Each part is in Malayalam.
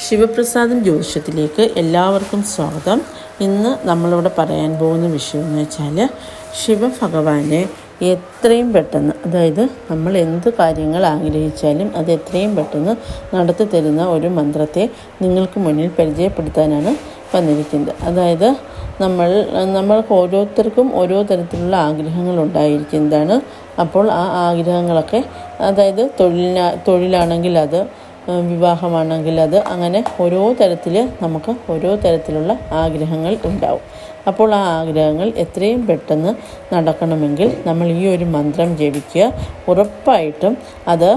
ശിവപ്രസാദം ജ്യോതിഷത്തിലേക്ക് എല്ലാവർക്കും സ്വാഗതം. ഇന്ന് നമ്മളിവിടെ പറയാൻ പോകുന്ന വിഷയം എന്ന് വെച്ചാൽ ശിവഭഗവാനെ എത്രയും പെട്ടെന്ന് അതായത് നമ്മൾ എന്ത് കാര്യങ്ങൾ ആഗ്രഹിച്ചാലും അത് എത്രയും പെട്ടെന്ന് നടത്തി തരുന്ന ഒരു മന്ത്രത്തെ നിങ്ങൾക്ക് മുന്നിൽ പരിചയപ്പെടുത്താനാണ് വന്നിരിക്കുന്നത്. അതായത് നമ്മൾ നമ്മൾക്ക് ഓരോരുത്തർക്കും ഓരോ തരത്തിലുള്ള ആഗ്രഹങ്ങൾ ഉണ്ടായിരിക്കുന്നതാണ്. അപ്പോൾ ആ ആഗ്രഹങ്ങളൊക്കെ അതായത് തൊഴിലിന തൊഴിലാണെങ്കിൽ അത് വിവാഹമാണെങ്കിൽ അത് അങ്ങനെ ഓരോ തരത്തിൽ നമുക്ക് ഓരോ തരത്തിലുള്ള ആഗ്രഹങ്ങൾ ഉണ്ടാവും. അപ്പോൾ ആ ആഗ്രഹങ്ങൾ എത്രയും പെട്ടെന്ന് നടക്കണമെങ്കിൽ നമ്മൾ ഈ ഒരു മന്ത്രം ജപിക്കുക. ഉറപ്പായിട്ടും അത്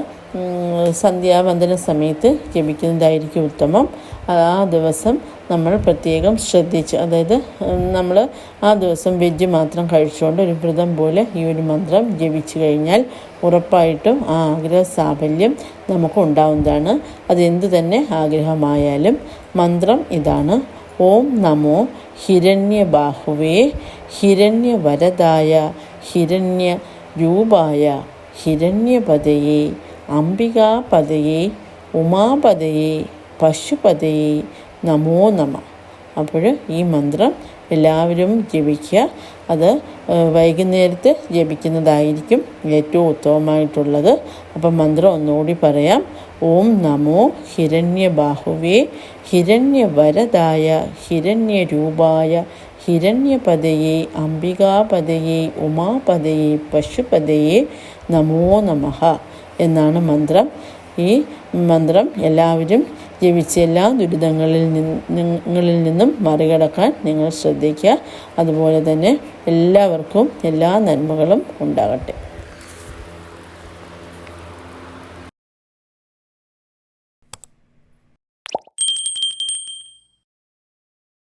സന്ധ്യാവന്തന സമയത്ത് ജപിക്കുന്നതായിരിക്കും ഉത്തമം. ആ ദിവസം നമ്മൾ പ്രത്യേകം ശ്രദ്ധിച്ച് അതായത് നമ്മൾ ആ ദിവസം വെജ് മാത്രം കഴിച്ചുകൊണ്ട് ഒരു വ്രതം പോലെ ഈ ഒരു മന്ത്രം ജപിച്ചു കഴിഞ്ഞാൽ ഉറപ്പായിട്ടും ആ ആഗ്രഹ സാഫല്യം നമുക്ക് ഉണ്ടാവുന്നതാണ്. അതെന്ത് തന്നെ ആഗ്രഹമായാലും മന്ത്രം ഇതാണ്. ഓം നമോ ഹിരണ്യബാഹുവേ ഹിരണ്യവരദായ ഹിരണ്യ രൂപായ ഹിരണ്യപതയെ അംബികാപതയെ ഉമാപതയെ പശുപതയെ നമോ നമ. അപ്പോൾ ഈ മന്ത്രം എല്ലാവരും ജപിക്കുക. അത് വൈകുന്നേരത്ത് ജപിക്കുന്നതായിരിക്കും ഏറ്റവും ഉത്തമമായിട്ടുള്ളത്. അപ്പം മന്ത്രം ഒന്നുകൂടി പറയാം. ഓം നമോ ഹിരണ്യബാഹുവേ ഹിരണ്യവരദായ ഹിരണ്യരൂപായ ഹിരണ്യപദയെ അംബികാപദയെ ഉമാപദയെ പശുപദയെ നമോ നമഃ. എന്നാണ് മന്ത്രം. ഈ മന്ത്രം എല്ലാവരും ജീവിച്ച എല്ലാ ദുരിതങ്ങളിൽ നിങ്ങളിൽ നിന്നും മറികടക്കാൻ നിങ്ങൾ ശ്രദ്ധിക്കുക. അതുപോലെ തന്നെ എല്ലാവർക്കും എല്ലാ നന്മകളും ഉണ്ടാകട്ടെ.